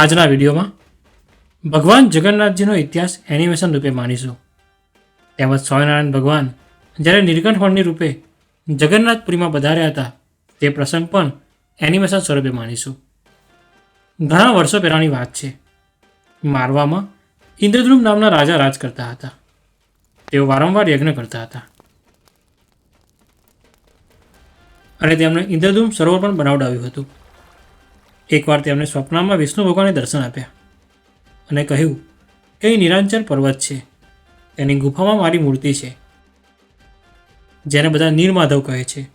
આજના વિડીયોમાં ભગવાન જગન્નાથજીનો ઇતિહાસ એનિમેશન રૂપે માણીશું તેમજ સ્વામિનારાયણ ભગવાન જ્યારે નીલકંઠવર્ણી રૂપે જગન્નાથપુરીમાં પધાર્યા હતા, તે પ્રસંગ પણ એનિમેશન સ્વરૂપે માણીશું ઘણા વર્ષો પહેલાંની વાત છે. મારવામાં ઇન્દ્રદ્રુમ નામના રાજા રાજ કરતા હતા. તેઓ વારંવાર યજ્ઞ કરતા હતા. અને તેમણે ઇન્દ્રદ્રુમ સરોવર પણ બનાવડાવ્યું હતું. એકવાર તેમણે સ્વપ્નમાં વિષ્ણુ ભગવાને દર્શન આપ્યા અને કહ્યું કે અહીં નિરાંચલ પર્વત છે. તેની ગુફામાં મારી મૂર્તિ છે. જેને બધા નીરમાધવ કહે છે,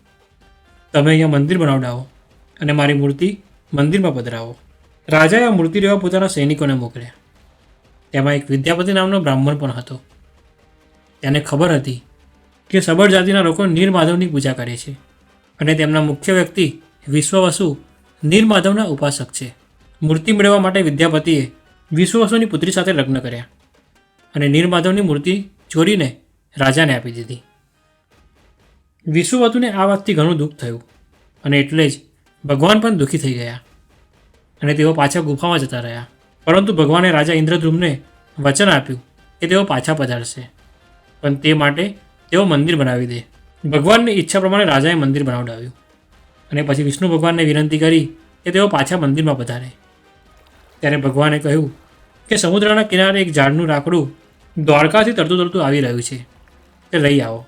તમે અહીંયા મંદિર બનાવડાવો અને મારી મૂર્તિ મંદિરમાં પધરાવો. રાજાએ આ મૂર્તિ લેવા પોતાના સૈનિકોને મોકલ્યા. તેમાં એક વિદ્યાપતિ નામનો બ્રાહ્મણ પણ હતો. તેને ખબર હતી કે સબર જાતિના લોકો નીરમાધવની પૂજા કરે છે અને તેમના મુખ્ય વ્યક્તિ વિશ્વવસુ નીરમાધવના ઉપાસક છે. મૂર્તિ મેળવવા માટે વિદ્યાપતિએ વિશ્વવસુની પુત્રી સાથે લગ્ન કર્યા અને નીરમાધવની મૂર્તિ ચોરીને રાજાને આપી દીધી. વિશ્વવતુને આ વાતથી ઘણું દુઃખ થયું અને એટલે જ ભગવાન પણ દુઃખી થઈ ગયા અને તેઓ પાછા ગુફામાં જતા રહ્યા. પરંતુ ભગવાને રાજા ઇન્દ્રધ્રુમને વચન આપ્યું કે તેઓ પાછા પધારશે. પણ તે માટે તેઓ મંદિર બનાવી દે. ભગવાનની ઈચ્છા પ્રમાણે રાજાએ મંદિર બનાવડાવ્યું. અને પછી વિષ્ણુ ભગવાનને વિનંતી કરી કે તેઓ પાછા મંદિરમાં પધારે. ત્યારે ભગવાને કહ્યું કે સમુદ્રના કિનારે એક ઝાડનું લાકડું દ્વારકાથી તરતું તરતું આવી રહ્યું છે. તે લઈ આવો.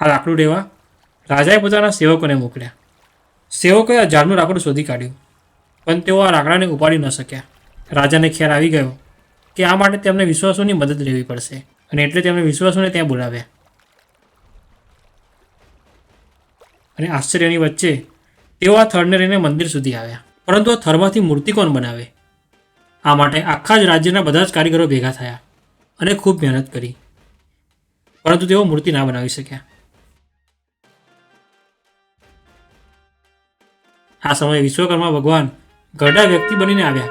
આ લાકડું લેવા રાજાએ પોતાના સેવકોને મોકલ્યા. સેવકોએ આ ઝાડનું લાકડું શોધી કાઢ્યું, પણ તેઓ આ લાકડાને ઉપાડી ન શક્યા. રાજાને ખ્યાલ આવી ગયો કે આ માટે તેમને વિશ્વાસોની મદદ લેવી પડશે. અને એટલે તેમણે વિશ્વાસોને ત્યાં બોલાવ્યા. અને આશ્ચર્યની વચ્ચે તેઓ આ થળને લઈને મંદિર સુધી આવ્યા. પરંતુ આ થરમાંથી મૂર્તિ કોણ બનાવે? આ માટે આખા જ રાજ્યના બધા જ કારીગરો ભેગા થયા અને ખૂબ મહેનત કરી. પરંતુ તેઓ મૂર્તિ ના બનાવી શક્યા. આ સમયે વિશ્વકર્મા ભગવાન ગરડા વ્યક્તિ બનીને આવ્યા.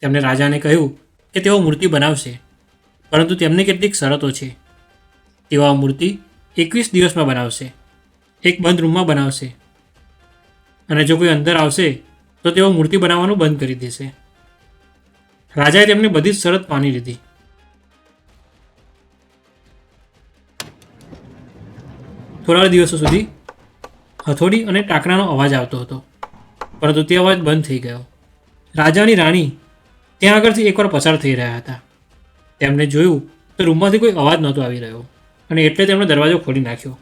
તેમણે રાજાને કહ્યું કે તેઓ મૂર્તિ બનાવશે. પરંતુ તેમની કેટલીક શરતો છે. તેઓ આ મૂર્તિ એકવીસ દિવસમાં બનાવશે. એક બંધ રૂમમાં બનાવશે. અને જો કોઈ અંદર આવશે, તો તેઓ મૂર્તિ બનાવવાનું બંધ કરી દેશે. રાજાએ તેમની બધી જ શરત માની લીધી. થોડા દિવસો સુધી હથોડી અને ટાંકણાનો અવાજ આવતો હતો. પરંતુ તે અવાજ બંધ થઈ ગયો. રાજાની રાણી ત્યાં આગળથી એકવાર પસાર થઈ રહ્યા હતા. તેમણે જોયું તો રૂમમાંથી કોઈ અવાજ નહોતો આવી રહ્યો અને એટલે તેમણે દરવાજો ખોલી નાખ્યો.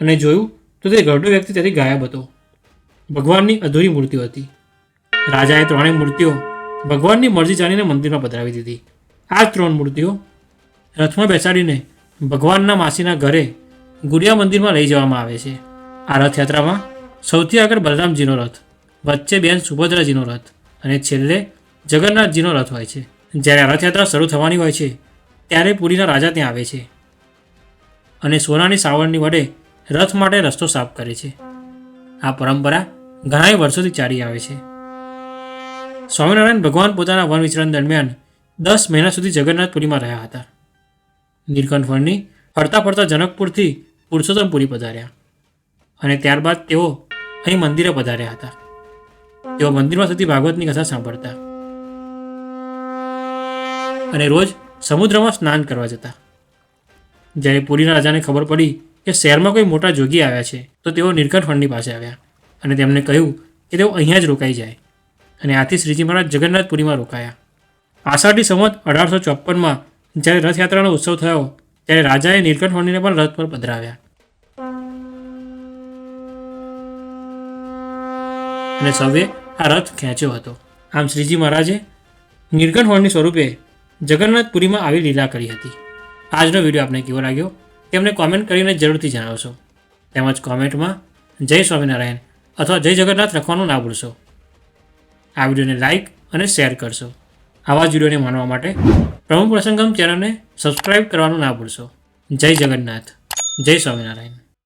અને જોયું તો તે ઘરડો વ્યક્તિ ત્યાંથી ગાયબ હતો. ભગવાનની અધૂરી મૂર્તિઓ હતી. રાજાએ ત્રણેય મૂર્તિઓ ભગવાનની મરજી જાણીને મંદિરમાં પધરાવી દીધી. આ ત્રણ મૂર્તિઓ રથમાં બેસાડીને ભગવાનના માસીના ઘરે ગુડિયા મંદિરમાં લઈ જવામાં આવે છે. આ રથયાત્રામાં સૌથી આગળ બલરામજીનો રથ, વચ્ચે બેન સુભદ્રાજીનો રથ અને છેલ્લે જગન્નાથજીનો રથ હોય છે. જ્યારે રથયાત્રા શરૂ થવાની હોય છે, ત્યારે પુરીના રાજા ત્યાં આવે છે અને સોનાની સાવરણી વડે રથ માટે રસ્તો સાફ કરે છે. આ પરંપરા ઘણા વર્ષોથી ચાલી આવે છે. સ્વામિનારાયણ ભગવાન પોતાના વન વિચરણ દરમિયાન દસ મહિના સુધી જગન્નાથપુરીમાં રહ્યા હતા. નીલકંઠ વનની ફરતા ફરતા જનકપુરથી પુરુષોત્તમપુરી પધાર્યા અને ત્યારબાદ તેઓ અહીં મંદિરે પધાર્યા હતા. તેઓ મંદિરમાં થતી ભાગવતની કથા સાંભળતા. અને રોજ સમુદ્રમાં સ્નાન કરવા જતા. જ્યારે પુરીના રાજાને ખબર પડી કે શહેરમાં કોઈ મોટા જોગી આવ્યા છે, તો તેઓ નીલકંઠ ફંડની પાસે આવ્યા અને તેમને કહ્યું કે તેઓ અહીંયા જ રોકાઈ જાય. અને આથી શ્રીજી મહારાજ જગન્નાથપુરીમાં રોકાયા. આષાઢી સંવત અઢારસો ચોપ્પનમાં જ્યારે રથયાત્રાનો ઉત્સવ થયો, ત્યારે રાજાએ નીલકંઠ ફંડીને પણ રથ પર પધરાવ્યા. અને સૌએ આ રથ ખેંચ્યો હતો. આમ શ્રીજી મહારાજે નીલકંઠ વર્ણની સ્વરૂપે જગન્નાથપુરીમાં આવી લીલા કરી હતી. આજનો વીડિયો આપને કેવો લાગ્યો તેમને કોમેન્ટ કરીને જરૂરથી જણાવશો. તેમજ કોમેન્ટમાં જય સ્વામિનારાયણ અથવા જય જગન્નાથ લખવાનું ના ભૂલશો. આ વિડીયોને લાઇક અને શેર કરશો. આવા જ વિડીયોને માનવા માટે પ્રમુખ પ્રસંગમ ચેનલને સબસ્ક્રાઇબ કરવાનું ના ભૂલશો. જય જગન્નાથ. જય સ્વામિનારાયણ.